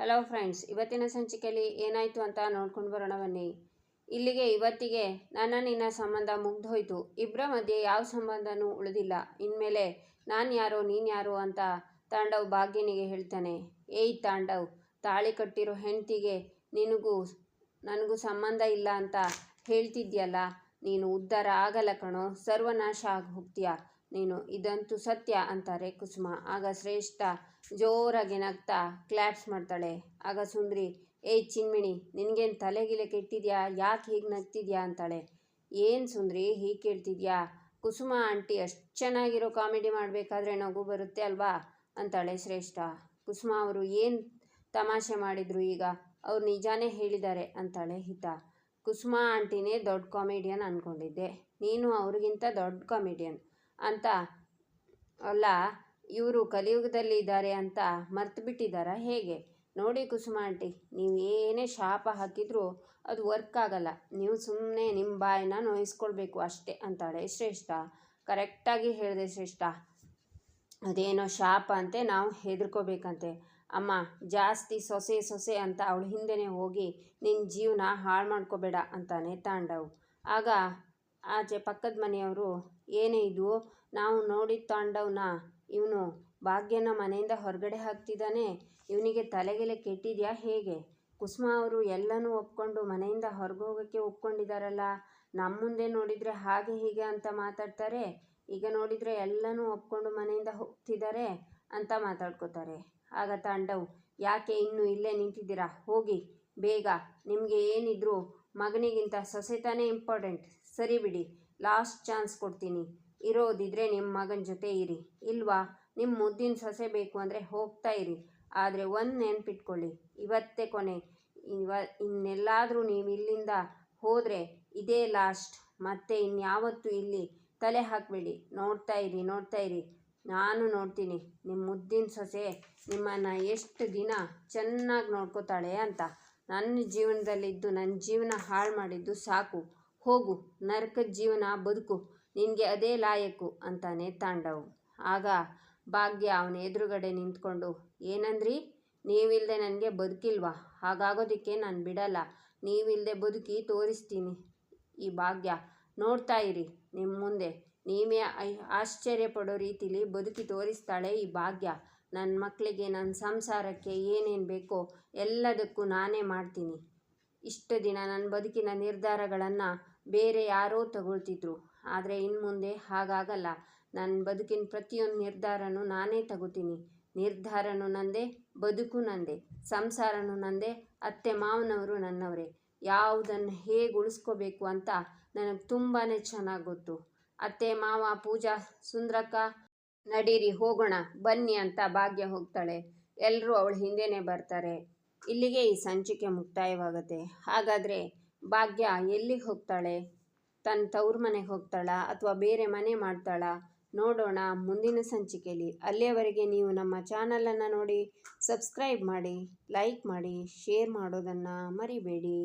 Hello friends ಇವತ್ತಿನ ಸಂಚಿಕೆಯಲ್ಲಿ ಏನಾಯಿತು ಅಂತ ನೋಡ್ಕೊಂಡು ಬರೋಣ ಬನ್ನಿ. ಇಲ್ಲಿಗೆ ಇವತ್ತಿಗೆ ನನ್ನ ನಿನ್ನ ಸಂಬಂಧ ಮುಗ್ದೋಯ್ತು. ಇಬ್ಬರ ಮಧ್ಯೆ ಯಾವ ಸಂಬಂಧನೂ ಉಳಿದಿಲ್ಲ. ಇನ್ಮೇಲೆ ನಾನು ಯಾರೋ, ನೀನು ಯಾರೋ ಅಂತ ತಾಂಡವ್ ಭಾಗ್ಯನಿಗೆ ಹೇಳ್ತಾನೆ. ಏಯ್ ತಾಂಡವ್, ತಾಳಿ ಕಟ್ಟಿರೋ ಹೆಂಡ್ತಿಗೆ ನಿನಗೂ ನನಗೂ ಸಂಬಂಧ ಇಲ್ಲ ಅಂತ ಹೇಳ್ತಿದ್ಯಲ್ಲ? ನೀನು ಉದ್ಧಾರ ಆಗಲ್ಲ ಕಣೋ. ಸರ್ವನಾಶ ಆಗಿ ಹೋಗ್ತೀಯ? ನೀನು ಇದಂತೂ ಸತ್ಯ ಅಂತಾರೆ ಕುಸುಮ. ಆಗ ಶ್ರೇಷ್ಠ ಜೋರಾಗಿ ನಗ್ತಾ ಕ್ಲ್ಯಾಪ್ಸ್ ಮಾಡ್ತಾಳೆ. ಆಗ ಸುಂದ್ರಿ ಏಯ್ ಚಿನ್ಮಿಣಿ, ನಿನಗೇನು ತಲೆಗಿಲೆ ಕೆಟ್ಟಿದ್ಯಾ? ಯಾಕೆ ಹೀಗೆ ನಗ್ತಿದ್ಯಾ? ಅಂತಾಳೆ. ಏನು ಸುಂದ್ರಿ, ಹೀಗೆ ಕೇಳ್ತಿದ್ಯಾ? ಕುಸುಮ ಆಂಟಿ ಅಷ್ಟು ಚೆನ್ನಾಗಿರೋ ಕಾಮಿಡಿ ಮಾಡಬೇಕಾದ್ರೆ ನಗು ಬರುತ್ತೆ ಅಲ್ವಾ? ಅಂತಾಳೆ ಶ್ರೇಷ್ಠ. ಕುಸುಮ ಅವರು ಏನು ತಮಾಷೆ ಮಾಡಿದರು ಈಗ? ಅವ್ರು ನಿಜಾನೇ ಹೇಳಿದ್ದಾರೆ, ಅಂತಾಳೆ ಹಿತ. ಕುಸುಮ ಆಂಟಿನೇ ದೊಡ್ಡ ಕಾಮಿಡಿಯನ್ ಅಂದ್ಕೊಂಡಿದ್ದೆ ನೀನು ಅವ್ರಿಗಿಂತ ದೊಡ್ಡ ಕಾಮಿಡಿಯನ್. ಅಂತ. ಅಲ್ಲ, ಇವರು ಕಲಿಯುಗದಲ್ಲಿ ಇದ್ದಾರೆ ಅಂತ ಮರ್ತು ಬಿಟ್ಟಿದ್ದಾರಾ ಹೇಗೆ? ನೋಡಿ ಕುಸುಮ ಆಂಟಿ, ನೀವು ಏನೇ ಶಾಪ ಹಾಕಿದರೂ ಅದು ವರ್ಕ್ ಆಗಲ್ಲ. ನೀವು ಸುಮ್ಮನೆ ನಿಮ್ಮ ಬಾಯನ್ನ ನೋಯಿಸ್ಕೊಳ್ಬೇಕು ಅಷ್ಟೇ ಅಂತಾಳೆ ಶ್ರೇಷ್ಠ. ಕರೆಕ್ಟಾಗಿ ಹೇಳಿದೆ ಶ್ರೇಷ್ಠ. ಅದೇನೋ ಶಾಪ ಅಂತೆ ನಾವು ಹೆದರ್ಕೋಬೇಕಂತೆ. ಅಮ್ಮ, ಜಾಸ್ತಿ ಸೊಸೆ ಸೊಸೆ ಅಂತ ಅವಳ ಹಿಂದೆನೇ ಹೋಗಿ ನಿನ್ನ ಜೀವನ ಹಾಳು ಮಾಡ್ಕೋಬೇಡ ಅಂತಾನೆ ತಾಂಡವ್. ಆಗ ಆಚೆ ಪಕ್ಕದ ಮನೆಯವರು, ಏನೇ ಇದು, ನಾವು ನೋಡಿದ ತಾಂಡವ್ನ, ಇವನು ಭಾಗ್ಯನ ಮನೆಯಿಂದ ಹೊರಗಡೆ ಹಾಕ್ತಿದ್ದಾನೆ ಇವನಿಗೆ ತಲೆಗೆಲೆ ಕೆಟ್ಟಿದೆಯಾ ಹೇಗೆ? ಕುಸುಮ ಅವರು ಎಲ್ಲನೂ ಒಪ್ಕೊಂಡು ಮನೆಯಿಂದ ಹೊರಗೆ ಹೋಗೋಕ್ಕೆ ಒಪ್ಕೊಂಡಿದ್ದಾರಲ್ಲ ನಮ್ಮ ಮುಂದೆ ನೋಡಿದರೆ ಹಾಗೆ ಹೀಗೆ ಅಂತ ಮಾತಾಡ್ತಾರೆ, ಈಗ ನೋಡಿದರೆ ಎಲ್ಲನೂ ಒಪ್ಕೊಂಡು ಮನೆಯಿಂದ ಹೋಗ್ತಿದ್ದಾರೆ ಅಂತ ಮಾತಾಡ್ಕೋತಾರೆ. ಆಗ ತಾಂಡವ್, ಯಾಕೆ ಇನ್ನೂ ಇಲ್ಲೇ ನಿಂತಿದ್ದೀರಾ? ಹೋಗಿ, ಬೇಗ, ನಿಮಗೆ ಏನಿದ್ರು ಮಗನಿಗಿಂತ ಸೊಸೆ ತಾನೇ ಇಂಪಾರ್ಟೆಂಟ್ ಸರಿ ಬಿಡಿ, ಲಾಸ್ಟ್ ಚಾನ್ಸ್ ಕೊಡ್ತೀನಿ. ಇರೋದಿದ್ರೆ ನಿಮ್ಮ ಮಗನ ಜೊತೆ ಇರಿ, ಇಲ್ವಾ? ನಿಮ್ಮ ಮುದ್ದಿನ ಸೊಸೆ ಬೇಕು ಅಂದರೆ ಹೋಗ್ತಾ ಇರಿ, ಆದರೆ ಒಂದು ನೆನ್ಪಿಟ್ಕೊಳ್ಳಿ. ಇವತ್ತೇ ಕೊನೆ. ಇವ, ಇನ್ನೆಲ್ಲಾದರೂ ನೀವು ಇಲ್ಲಿಂದ ಹೋದರೆ ಇದೇ ಲಾಸ್ಟ್. ಮತ್ತೆ ಇನ್ಯಾವತ್ತೂ ಇಲ್ಲಿ ತಲೆ ಹಾಕಬೇಡಿ. ನೋಡ್ತಾ ಇರಿ ನೋಡ್ತಾ ಇರಿ. ನಾನು ನೋಡ್ತೀನಿ ನಿಮ್ಮ ಮುದ್ದಿನ ಸೊಸೆ ನಿಮ್ಮನ್ನು ಎಷ್ಟು ದಿನ ಚೆನ್ನಾಗಿ ನೋಡ್ಕೋತಾಳೆ ಅಂತ. ನನ್ನ ಜೀವನದಲ್ಲಿದ್ದು, ನನ್ನ ಜೀವನ ಹಾಳು ಮಾಡಿದ್ದು ಸಾಕು. ಹೋಗು ನರಕದ ಜೀವನ ಬದುಕು, ನಿನಗೆ ಅದೇ ಲಾಯಕು ಅಂತಾನೆ ತಾಂಡವ್. ಆಗ ಭಾಗ್ಯ ಅವನ ಎದುರುಗಡೆ ನಿಂತ್ಕೊಂಡು, ಏನಂದ್ರಿ? ನೀವಿಲ್ಲದೆ ನನಗೆ ಬದುಕಿಲ್ವಾ? ಹಾಗಾಗೋದಕ್ಕೆ ನಾನು ಬಿಡಲ್ಲ. ನೀವಿಲ್ಲದೆ ಬದುಕಿ ತೋರಿಸ್ತೀನಿ. ಈ ಭಾಗ್ಯ, ನೋಡ್ತಾ ಇರಿ ನಿಮ್ಮ ಮುಂದೆ. ನೀವೇ ಆಶ್ಚರ್ಯ ಪಡೋ ರೀತಿಲಿ ಬದುಕಿ ತೋರಿಸ್ತಾಳೆ ಈ ಭಾಗ್ಯ. ನನ್ನ ಮಕ್ಕಳಿಗೆ ನನ್ನ ಸಂಸಾರಕ್ಕೆ ಏನೇನು ಬೇಕೋ ಎಲ್ಲದಕ್ಕೂ ನಾನೇ ಮಾಡ್ತೀನಿ. ಇಷ್ಟು ದಿನ ನನ್ನ ಬದುಕಿನ ನಿರ್ಧಾರಗಳನ್ನು ಬೇರೆ ಯಾರೋ ತಗೊಳ್ತಿದ್ರು. ಆದರೆ ಇನ್ನು ಮುಂದೆ ಹಾಗಾಗಲ್ಲ. ನನ್ನ ಬದುಕಿನ ಪ್ರತಿಯೊಂದು ನಿರ್ಧಾರನೂ ನಾನೇ ತಗೋತೀನಿ. ನಿರ್ಧಾರನೂ ನಂದೇ, ಬದುಕು ನಂದೇ, ಸಂಸಾರನೂ ನಂದೇ, ಅತ್ತೆ ಮಾವನವರು ನನ್ನವರೇ. ಯಾವುದನ್ನು ಹೇಗೆ ಉಳಿಸ್ಕೋಬೇಕು ಅಂತ ನನಗೆ ತುಂಬಾ ಚೆನ್ನಾಗಿ ಗೊತ್ತು. ಅತ್ತೆ, ಮಾವ, ಪೂಜಾ, ಸುಂದ್ರಕ್ಕ, ನಡೀರಿ, ಹೋಗೋಣ, ಬನ್ನಿ ಅಂತ ಭಾಗ್ಯ ಹೋಗ್ತಾಳೆ. ಎಲ್ಲರೂ ಅವಳ ಹಿಂದೆನೇ ಬರ್ತಾರೆ. ಇಲ್ಲಿಗೆ ಈ ಸಂಚಿಕೆ ಮುಕ್ತಾಯವಾಗುತ್ತೆ. ಹಾಗಾದರೆ ಭಾಗ್ಯ ಎಲ್ಲಿಗೆ ಹೋಗ್ತಾಳೆ? ತನ್ನ ತವ್ರ ಮನೆಗೆ ಹೋಗ್ತಾಳಾ ಅಥವಾ ಬೇರೆ ಮನೆ ಮಾಡ್ತಾಳಾ? ನೋಡೋಣ ಮುಂದಿನ ಸಂಚಿಕೆಯಲ್ಲಿ ಅಲ್ಲಿಯವರೆಗೆ ನೀವು ನಮ್ಮ ಚಾನಲನ್ನು ನೋಡಿ, ಸಬ್ಸ್ಕ್ರೈಬ್ ಮಾಡಿ, ಲೈಕ್ ಮಾಡಿ, ಶೇರ್ ಮಾಡೋದನ್ನು ಮರಿಬೇಡಿ.